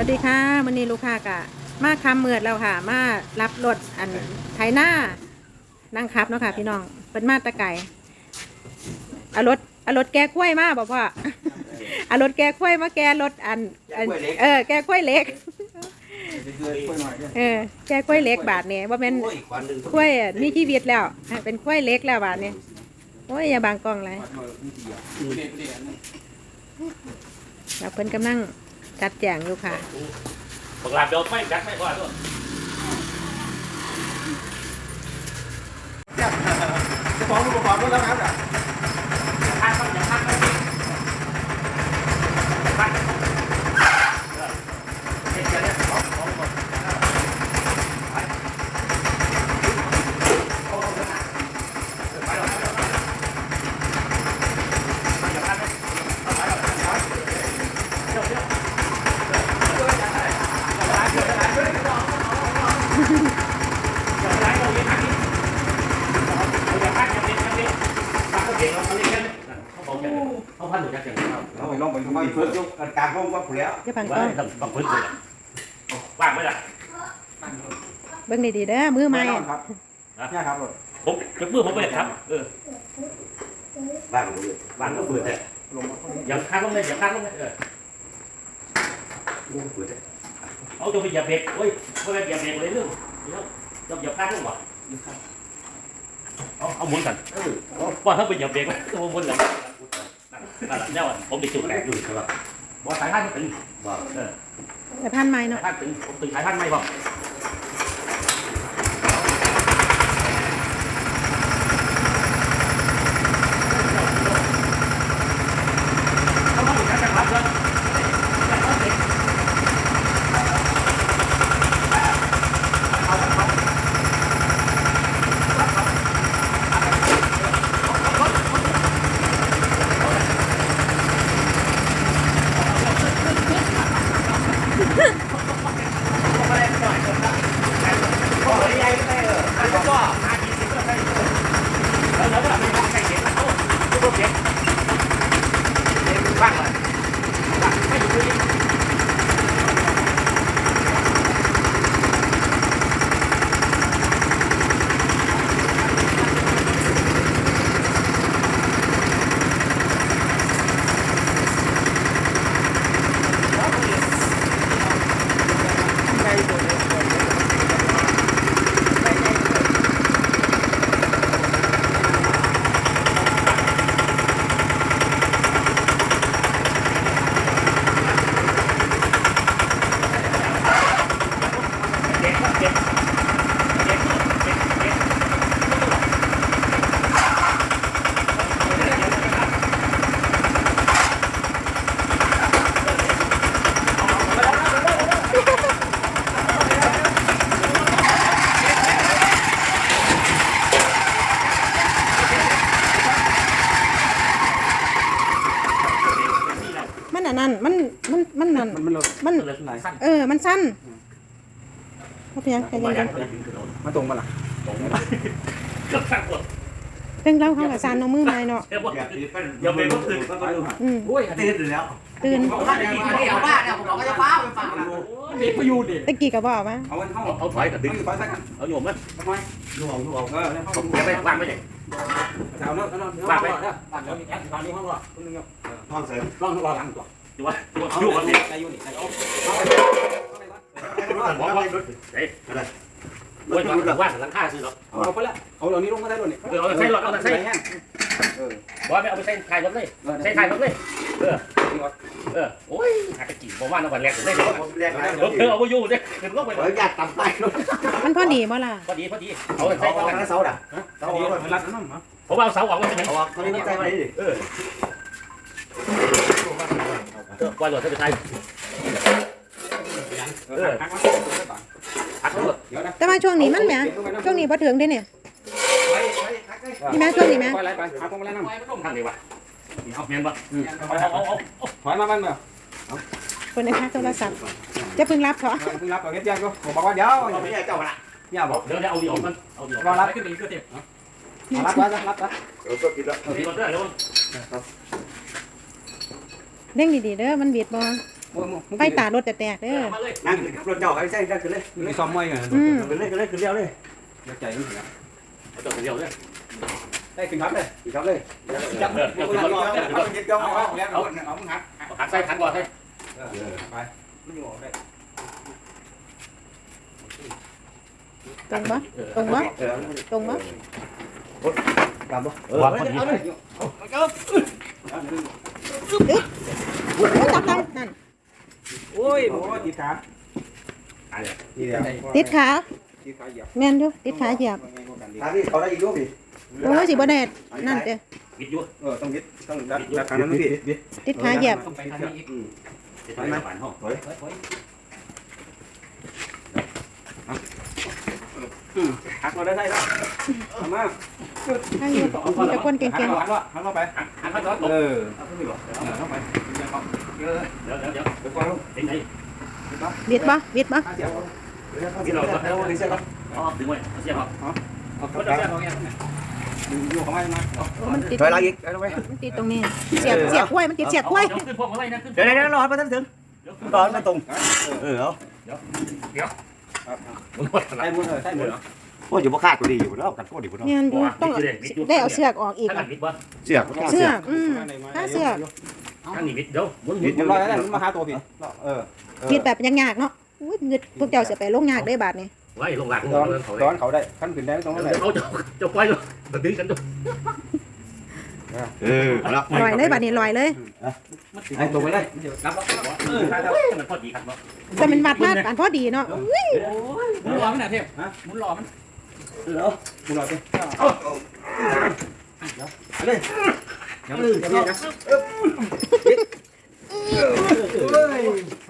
วัสดีค่ะวันนี้ลูกค้ากะมาคำเมือดแล้วค่ะ มารับรถอันไทยหน้านั่งขับเนาะค่ะ พี่น้องเป็นมาแตะไก่เอารถเอารถแก้กล้วยมาบอกพ่อเอารถแก้กล้วยมาแก้รถอันอัน เออ แก้กล้วยเล็ก เออ แก้กล้วยเล็กบาทเนี่ยว่าเป็นโอ้ยควันหนึ่งกล้วยอะมีชีวิตแล้ว เป็นกล้วยเล็กแล้วบาทเนี่ยโอ้ยอย่าบางกล้องเลยเราเพิ่นกำลัง จัดแจงอยู่ค่ะบักลาเดี๋ยวไม่จัดไม่ว่าด้วยจะฟ้องผู้ปกครองแล้วครับอะ ท่านต้องอย่าท่านต้องท่านเด็กจะเนี่ยสองสองคนไปหรอกอย่าท่านเลยเอาไปหรอกเดี๋ยวเดี๋ยวอย่าไปเราเรียนทางนี้อย่าพลาดอย่าเรียนทางนี้พลาดก็เก่งเราเรียนแค่นี้เขาบอกอย่างนี้เขา พันหนูจักอย่างนี้ครับเราไปลองไปดูว่าเพิ่มยกการพ้องว่าผู้แล้วอย่าบางกว่าล้องต้องต้องพึ่งเลยว่างไหมล่ะเบิ่งดีๆเด้อมือไม้ครับเนี่ยครับรถผมเป็นมือผมไปครับ เออบ้านผมเลยว่างก็เปิดแต่ลงมาอย่าข้างลงเลยอย่าข้างลงเลยเออลงเปิดเลยเอาจะไปเหยียบเบรกโอ้ยไม่ไปเหยียบเบรกเลยเรื่องเราเหยียบข้างลงวะเอาเอาหมุนกันว่าถ้าไปเหยียบเบรกก็หมุนเลย นั่นแหละเนี่ยผมติดจุดแตกอยู่ครับบอกสายท่านตึงว่าเออแต่พันไม้สาเนาะยท่านตึงผมตึงสายท่านไม่บอกเขาต้องการจะรับแล้ว มันอันนั้นมันมันมันนั่น มันมันรถ มันไหนเออ มันสั้นเขาเพียงแค่ยังไงมาตรงมาล่ะก็สั่งหมดเรื่องเล่าเขากับซานเอามือไม้เนาะเดี๋ยวหมดอย่าตีเป็นอย่าไปก็ตื่นก็ก็ดูอืมโอ้ยตื่นแล้วตื่นบ้านเนี่ยเอาบ้านเนี่ยผมบอกว่าจะฟ้าไปฟังนะเด็กประยูดิตะกี้ก็บอกว่าเอามันเข้าเอาถอยกับดึงเอาถอยสักกันเอาโยมมั้ยทำไมดูเอาดูเอาเออเนี่ยเข้าผมจะไปวางไม่ใช่เอาเนาะเอาเนาะบ้านเนี่ยบ้านเดี๋ยวมีแอปตอนนี้ห้องรอคุณนึงห้องเสริมลองรอหลังก่อน ดูว่าดูว่าอยู่กับนี่ในยูนิตในยูนิตบอกว่าเฮ้ยโอ้ยว่าหลังคาซื้อหรอกเอาไปละเอาเหล่านี้ลงมาได้ด้วยนี่เออเอาใส่หลอดเอาใส่แห้งเออว่าไม่เอาไปใส่ถ่ายรถเลยใส่ถ่ายรถเลยเออเออโอ้ยหากระจีบบอกว่าน้ำวันแรกได้เดี๋ยวแรกแล้วรถเธอเอาไปอยู่เนี่ยขึ้นลงไปขออนุญาตต่ำไปรถมันพอดีบ่ล่ะพอดีพอดีเอาเอาใส่เอาก่อนเอาเสาด่ะเสาเอาไว้รัดน้ำผมเอาเสาออกมาเป็นยังเอาออกตอนนี้น้ำใจมาดิเออ ว่าหลอดจะไปถ่ายเออหักรถเดี๋ยวนะแต่ว่าช่วงนี้มันแหมช่วงนี้พอถึงเด้เนี่ยนี่แม่ช่วงนี้แม่ไปไรไปหาพวงมาลัยน้ำไปร่มทางนี้วะเอาเมียนปะเอาเอาเอาเอาถอยมาบ้านเมื่อคนในค่าโทรศัพท์จะเพิ่งรับเถอะเพิ่งรับเอาเก็บยากก็ผมบอกว่าเดี๋ยวเอาไม่ใช่เจ้าละย่าบอกเดี๋ยวเอาดีออกมันเอาดีออกรอรับขึ้นไปอีกก็เจ็บรับรับรับรับเออก็กินแล้วดีรถด้วยแล้ว เร่งดีๆเด้อมันเบียดบ่ไฟตารถจะแตกเด้อมาเลยนั่งรถเจ้าไอ้ใช่ได้ขึ้นเลยมีซ้อมมวยไงอืมขึ้นเลยขึ้นเลยขึ้นเดียวเลยยักใจมันถึงแล้วเอาตัวเดียวเลยได้ขึ้นครับเลยอีกครับเลยจับเดี๋ยวคุณรอเอาเก็บเกี่ยวเอาแล้วเอาเอามึงหักหักใส่ขันก่อนให้เออไปไม่อยู่ได้ตรงปะตรงปะเออตรงปะตามบ่วางพอดีเอาเลยโอ้ย จับจับนั่นโอ้ยโอ้ติดขานี่เดียวติดขาติดขาเหยียบแม่นอยู่ติดขาเหยียบทางนี้เขาได้อีกลูกพี่โอ้ยสิบ่ได้นั่นเด้อบิดอยู่เออต้องยึดต้องดัดดัดขานั้นพี่ติดขาเหยียบต้องไปทางนี้อีกจะไปไหนบ้านห้อง หักเราได้ได้แล้วมาข้างนี้มีแต่คนเก่งหักเราหักเราไปหักหักขันก่อนเออเอาขึ้นไปก่อนเออเข้าไปเออเดี๋ยวเดี๋ยวเดี๋ยวไปกวางลงเป็นไงๆวิดปะวิดปะข้าเสียวที่เราเราเราดีเซ็ตครับอ๋อดึงไว้เสียบเอาเข้าไปเอาแง่ดึงอยู่เข้ามามาโอ้มันติดถอยหลังอีกเอาไปมันติดตรงนี้เสียบเสียบกล้วยมันติดเสียบกล้วยขึ้นพวกอะไรนะขึ้นเดี๋ยวเดี๋ยวรอให้มาถึงถึงรอให้มาตรงเออเอา ใส่หมดเลยใส่หมดโอ้ยอยู่บ่คาดก็ดีอยู่แล้วกันก็ดีบ่เนาะเนี่ยดูต้องได้เอาเสือกออกอีกข้าหลัอะงบิดวะเสือกเสือกอืมถ้าเสือกข้างนี้บิดเดี๋ยวมุนหมุผินดร้อยแล้วมันมาหาตัวผิดเออวิดแบบยังยากเนาะอุ้ยเงึดพวกเจ้าเสียไปลงยากได้บาทนี่ไว้ลงหลังร้อนเขาร้อนเขาได้ขั้นขึ้นได้ตรงนั้นเลยเอาเจ้าเจ้าไฟเลยดึงกันด้วย เออเอาละลอยเลยบาทนี้ลอยเลยไอ้ตรงไปเลยรับเออมันพอดีครับเนาะแต่มันวัดมาอันพอดีเนาะอุ้ยหมุนรอมันนะเทพฮะหมุนรอมันเออหมุนรอสิเลยยังไม่ยังไม่นะ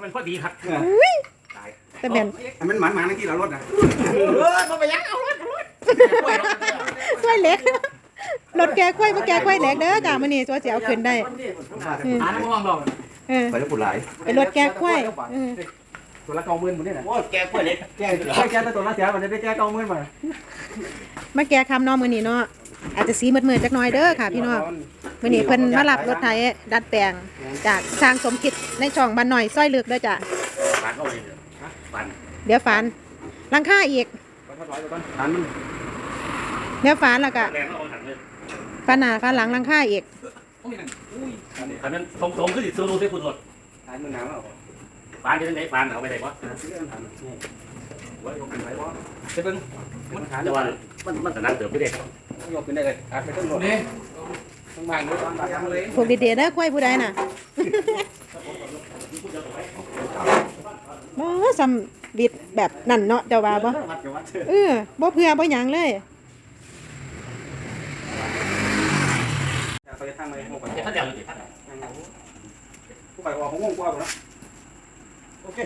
มันพอดีครับแต่แบนมันหมันหมันที่เราลดนะเออมาไปยังเอากล้วยเล็ก รถแกกล้วยพวกแกกล้วยเล็กเด้อจ้ามันนี่ตัวเสียเอาขึ้นได้อืมอ่านแล้วมองดอกเออไปแล้วปวดหลายเป็นรถแกกล้วยเออตัวละเก้าหมื่นหมดนี่นะโอ้แกเพื่อนเล็กแก้แก้แก้ตัวละเสียมันจะได้แก้เก้าหมื่นมามาแกคำเน้องมือนี้เนาะอาจจะสีมืดๆจักหน่อยเด้อค่ะ พี่น้องมือนี้เพิ่นมารับรถไถดัดแปลงจากทางสมคิดในช่องบ้านหน่อยซอยลึกเด้อจ้ะฟันเข้าเลยฟันเดี๋ยวฝานหลังค่าอีกฐานมันเดี๋ยวฝานแล้วก็แรงเข้าถัง เลยฝานหน้าฝานหลังหลังค่าอีกคันนั้นทรงทรงขึ้นสิซื้อรู้ที่คุณรถฐานมันหนาวแล้วฟันจะได้ฟันเอาไปไหนวะจะเป็นมันฐานจะว่ามันมันจะนั่งเติมไม่ได้ยกขึ้นได้เลยอาจไปต้นหมดนี่ต้องมาด้วยตอนทำเลยพวกดีๆเด้อกล้วยผู้ใดน่ะบ่ซ้ำบิดแบบนั่นเนาะเจ้าว่าบ่เออบ่เพื่อบ่หยังเลย ไปทางไหนพวกไปท่านเดียวเลยท่านพวกไปออกของงงกว่าแล้วโอเค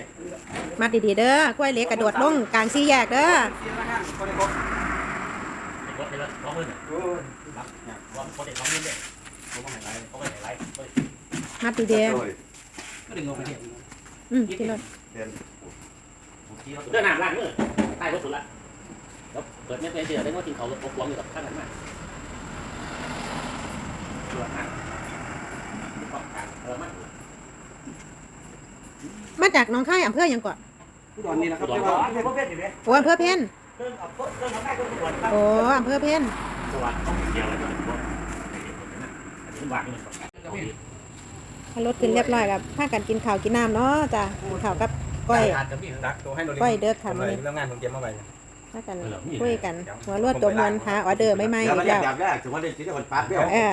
มาดีๆเด้อกล้วยเล็กกระโดดลงกลางสี่แยกเด้อเสียละห้าคนในครบรถไปเลยร้องเลยโอ้ยรับว่าคนเด็กร้องเงินเขาไม่ไหนเขาไม่ไหนมาดีก็ดึงงไปที่อืมพี่รถเดินหน้าล่างเลยใต้รถสุดละแล้วเปิดไม่เป็นเสียได้ว่าทีเขารถพวงอยู่กับข้างนั้นมาเรือห่างเออ มันมาจากหน้องค่ายอำเภอหยังก่อนตอนนี้นะครับตอนที่ว่าเดี๋ยวพ่อเพชรอยู่เนี่ยโอ้อำเภอเพ่นเดินเอาเดินทำได้ก็ปวดโอ้อำเภอเพ่นสวัสดีเดียวเลยอันนี้วางนี่มันถ้ารถขึ้นเรียบร้อยกับพากันกินข้าวกินน้ำเนาะจ้ะกินข้าวกับก้อยอาจจะมีรักตัวให้เราก้อยเด้อค่ะมื้อนี้เรื่องงานผมเตรียมมาไว้ พากันคุยกันหัวรวดตัวมวนหาออเดอร์ไม่ไม่เดี๋ยวอีมันกแล้วอยากแรกถือว่าได้ชิ้นคนปั๊บเดียวเออ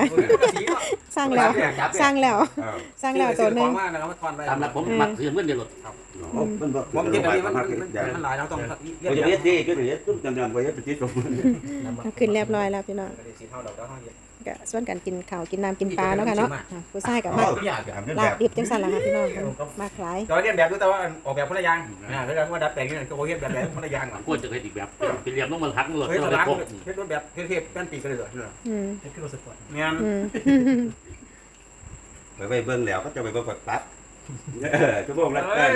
สร้างแล้วสร้างแล้วสร้างแล้วตัวหนึงมากแล้วมันทอนไปตามหลักผมมัดเสียเงินเดียวรถมันบอกผมคิดแบบนี้มันมัมันนมันหลายเราต้องก็จะเรียกดีก็จะเรียกตุ้มจำจำก็จะติดตรงขึ้นเรียบร้อยแล้วพี่น้อง ก็ส่วนกันกินข้าวกินน้ำกินปลาเนาะค่ะเนาะอะผู้ชายกับมาอยากลาบดิบจังสันล่ะค่ะพี่น้องมากหลายแต่ว่าเรียนแบบด้วยแต่ว่าออกแบบคนละอย่างนะแล้วก็ดัดแปลงนี่ก็โอเคแบบแบบคนละอย่างควรจะเคยติดแบบเป็นเรียมต้องมาทักรถเฮ้ยเราตัวได้ร้านครบเฮ็ดรถแบบเทปๆแป้นปีกันเลยเหรออืมเนี่ยอืมไปไปเบิ้งแล้วก็จะไปเบิ้งปั๊บชั่วโมงละเฮ้ย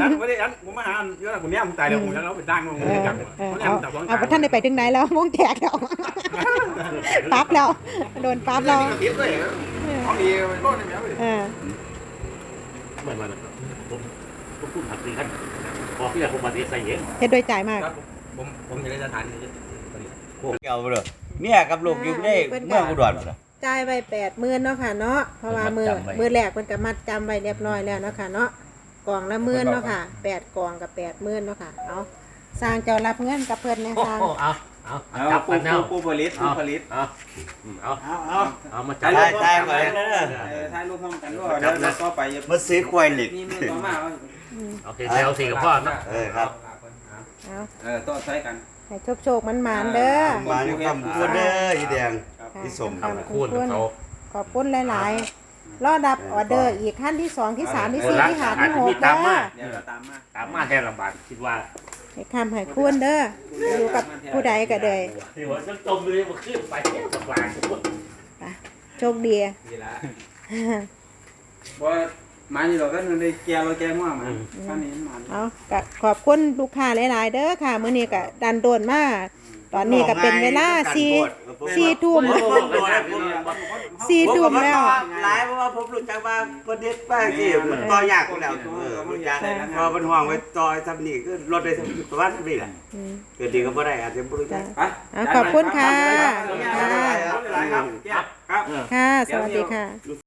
อันไม่ได้อันผมมาหาเยอะผมเนี่ยผมตายแล้วผมแล้วไปตั้งมึงเออจับเออเขาเอาจับสองเอาท่านได้ไปถึงไหนแล้ววงแตกแล้ว ปั๊บแล้ว โดนปั๊บแล้วทิพย์เลยของดีโคตรเนี่ยเออเหมือนมันเอันนี้ท่านพอที่จะผมมาดีใส่เย็นเฮ็ดโดยใจมากครับผมผมจะได้สถานที่เกี่ยวเลยเนี่ยกับลูกอยู่ได้เมื่ออุดรเหรอจ่ายไว้แปดหมื่นเนาะค่ะเนาะเพราะว่ามือมือแรกเพิ่นก็มัดจำไว้เรียบร้อยแล้วเนาะค่ะเนาะกล่องละหมื่นเนาะค่ะแปดกล่องกับแปดหมื่นเนาะค่ะเอาสร้างเจ้ารับเงินกับเพิ่นนะโอ้สร้างโห เอาเอาเอาจับผู้กันเอาผู้ผลิตผู้ผลิตเอาเอาเอาเอาเอามาจับได้ได้ก่อนนะถ่ายรูปพร้อมกันด้วยเดี๋ยวต่อไปอย่ามาซื้อควายเหล็กนี่มือต่อมาโอเคแล้วสี่กับพ่อนะเออครับเอาเออต่อใช้กันให้โชคโชคมันหมานๆเด้อมาอยู่คำพูดเด้ออีแดงที่ส่งขอบคูคุณณเขาขอบคุณหลายๆรอดับออเดอร์อีกขั้นที่สองที่สามที่สี่ที่ห้าที่หกตาเด้มมาอเดี๋ยวเราตามมาตามมาแทนลำบากคิดว่า ให้คำให้คุณเด้ออยู่กับผู้ใดก็ได้ที่ว่าจะจมเลยมันขึ้นไปลำบากโชคดีดีละว่ามานี่เราก็นึงได้แก้เราแก้ง่วงมาท่านนี้มาเอาก็ขอบคุณลูกค้าหลาย ๆ เด้อค่ะมื้อนี้ก็ดันโดนมาตอนนี้ก็เป็นเวลาสี่สี่ทุ่ม สี่ทุ่มแล้วหลายเพราะว่าผมรู้จักว่าประเด็นป้าที่มันต่อยากกว่าแล้วเออรู้จักพอมันห่วงไว้ต่อยทำนี่ก็ลดได้ประมาณนี้แหละอืมเกิดดีก็บ่ได้อาจจะบ่รู้จักไปอะขอบคุณค่ะครับค่ะสวัสดีค่ะ